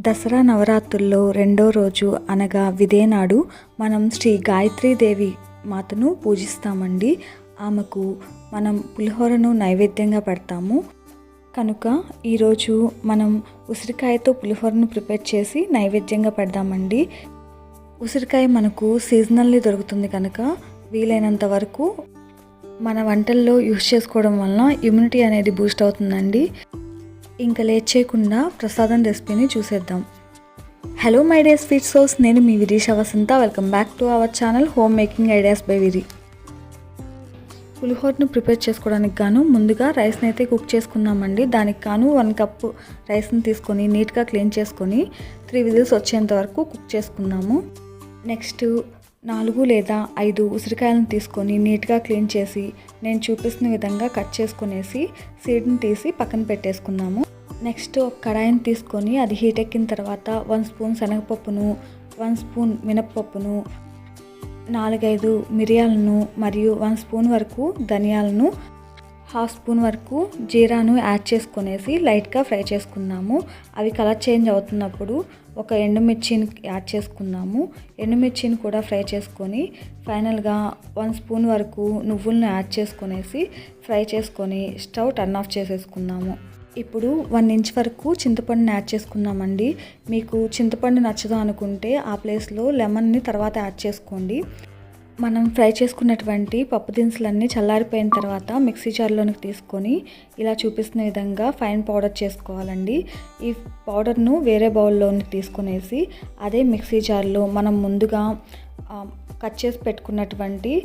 దసరా నవరాత్రుల్లో రెండో రోజు అనగా విదేనాడు మనం శ్రీ గాయత్రీదేవి మాతను పూజిస్తామండి. ఆమెకు మనం పులిహోరను నైవేద్యంగా పెడతాము. కనుక ఈరోజు మనం ఉసిరికాయతో పులిహోరను ప్రిపేర్ చేసి నైవేద్యంగా పెడదామండి. ఉసిరికాయ మనకు సీజనల్లీ దొరుకుతుంది కనుక వీలైనంత వరకు మన వంటల్లో యూస్ చేసుకోవడం వలన ఇమ్యూనిటీ అనేది బూస్ట్ అవుతుందండి. ఇంకా లేట్ చేయకుండా ప్రసాదం రెసిపీని చూసేద్దాం. హలో మై డే స్వీట్ సోస్ నేను మీ Virisha Vasantha. Welcome back to our channel home making ideas by Viri పులిహోరను prepare చేసుకోవడానికి గాను ముందుగా రైస్ని అయితే కుక్ చేసుకున్నామండి. దానికి గాను వన్ కప్ రైస్ని తీసుకొని నీట్గా క్లీన్ చేసుకొని త్రీ విజిల్స్ వచ్చేంత వరకు కుక్ చేసుకున్నాము. నెక్స్ట్ నాలుగు లేదా ఐదు ఉసిరికాయలను తీసుకొని నీట్గా క్లీన్ చేసి నేను చూపిస్తున్న విధంగా కట్ చేసుకునేసి సీడ్ని తీసి పక్కన పెట్టేసుకున్నాము. నెక్స్ట్ ఒక కడాయిని తీసుకొని అది హీట్ ఎక్కిన తర్వాత వన్ స్పూన్ శనగపప్పును వన్ స్పూన్ మినప్పప్పును నాలుగైదు మిరియాలను మరియు వన్ స్పూన్ వరకు ధనియాలను హాఫ్ స్పూన్ వరకు జీరాను యాడ్ చేసుకునేసి లైట్గా ఫ్రై చేసుకుందాము అవి కలర్ చేంజ్ అవుతున్నప్పుడు ఒక ఎండుమిర్చిని యాడ్ చేసుకుందాము ఎండుమిర్చిని కూడా ఫ్రై చేసుకొని ఫైనల్గా వన్ స్పూన్ వరకు నువ్వులను యాడ్ చేసుకునేసి ఫ్రై చేసుకొని స్టవ్ టర్న్ ఆఫ్ చేసేసుకుందాము ఇప్పుడు వన్ ఇంచ్ వరకు చింతపండుని యాడ్ చేసుకుందామండి మీకు చింతపండు నచ్చదు అనుకుంటే ఆ ప్లేస్లో లెమన్ని తర్వాత యాడ్ చేసుకోండి. మనం ఫ్రై చేసుకున్నటువంటి పప్పు దినుసులన్నీ చల్లారిపోయిన తర్వాత మిక్సీ జార్లోనికి తీసుకొని ఇలా చూపిస్తున్న విధంగా ఫైన్ పౌడర్ చేసుకోవాలండి. ఈ పౌడర్ను వేరే బౌల్లోనికి తీసుకునేసి అదే మిక్సీ జార్లో మనం ముందుగా కట్ చేసి పెట్టుకున్నటువంటి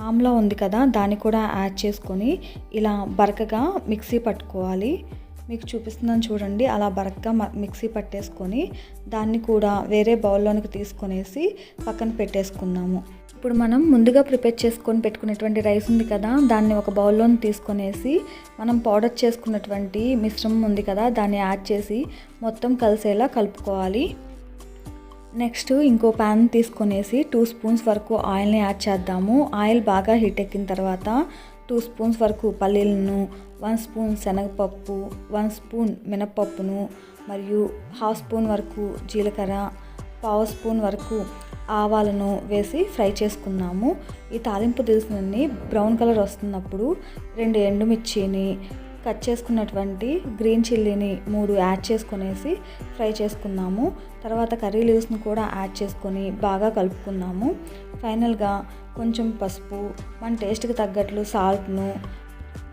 ఆమ్లా ఉంది కదా దాన్ని కూడా యాడ్ చేసుకొని ఇలా బరకగా మిక్సీ పట్టుకోవాలి. మీకు చూపిస్తున్నాను చూడండి. అలా బరక్గా మిక్సీ పట్టేసుకొని దాన్ని కూడా వేరే బౌల్లోనికి తీసుకొనేసి పక్కన పెట్టేసుకున్నాము. ఇప్పుడు మనం ముందుగా ప్రిపేర్ చేసుకొని పెట్టుకున్నటువంటి రైస్ ఉంది కదా దాన్ని ఒక బౌల్లోని తీసుకొనేసి మనం పౌడర్ చేసుకున్నటువంటి మిశ్రమం ఉంది కదా దాన్ని యాడ్ చేసి మొత్తం కలిసేలా కలుపుకోవాలి. నెక్స్ట్ ఇంకో ప్యాన్ తీసుకొనేసి టూ స్పూన్స్ వరకు ఆయిల్ని యాడ్ చేద్దాము. ఆయిల్ బాగా హీట్ ఎక్కిన తర్వాత టూ స్పూన్స్ వరకు పల్లీలను వన్ స్పూన్ శనగపప్పు వన్ స్పూన్ మినపప్పును మరియు హాఫ్ స్పూన్ వరకు జీలకర్ర పావు స్పూన్ వరకు ఆవాలను వేసి ఫ్రై చేసుకున్నాము. ఈ తాలింపు దినుసులన్నీ బ్రౌన్ కలర్ వస్తున్నప్పుడు రెండు ఎండుమిర్చిని కట్ చేసుకున్నటువంటి గ్రీన్ చిల్లీని మూడు యాడ్ చేసుకునేసి ఫ్రై చేసుకున్నాము తర్వాత కర్రీ లీవ్స్ని కూడా యాడ్ చేసుకొని బాగా కలుపుకున్నాము ఫైనల్గా కొంచెం పసుపు మన టేస్ట్కి తగ్గట్లు సాల్ట్ను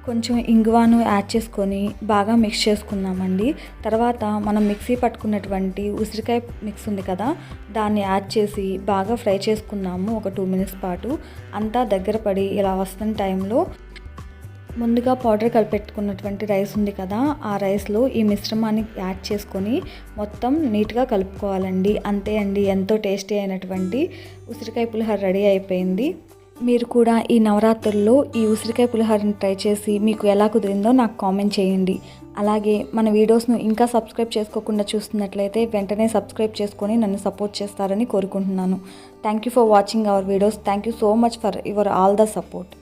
కొంచెం ఇంగువాను యాడ్ చేసుకొని బాగా మిక్స్ చేసుకున్నామండి తర్వాత మనం మిక్సీ పట్టుకున్నటువంటి ఉసిరికాయ మిక్స్ ఉంది కదా దాన్ని యాడ్ చేసి బాగా ఫ్రై చేసుకున్నాము ఒక టూ మినిట్స్ పాటు. అంతా దగ్గర పడి ఇలా వస్తున్న టైంలో ముందుగా పౌడర్ కలిపెట్టుకున్నటువంటి రైస్ ఉంది కదా ఆ రైస్లో ఈ మిశ్రమాన్ని యాడ్ చేసుకొని మొత్తం నీట్గా కలుపుకోవాలండి. అంతే అండి ఎంతో టేస్టీ అయినటువంటి ఉసిరికాయ పులిహోర రెడీ అయిపోయింది. మీరు కూడా ఈ నవరాత్రుల్లో ఈ ఉసిరికాయ పులిహోరని ట్రై చేసి మీకు ఎలా కుదిరిందో నాకు కామెంట్ చేయండి. అలాగే మన వీడియోస్ను ఇంకా సబ్స్క్రైబ్ చేసుకోకుండా చూస్తున్నట్లయితే వెంటనే సబ్స్క్రైబ్ చేసుకొని నన్ను సపోర్ట్ చేస్తారని కోరుకుంటున్నాను. Thank you for watching our videos thank you so much for your all the support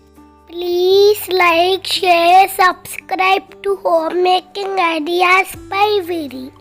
Like, share, subscribe to Homemaking Ideas by Viri.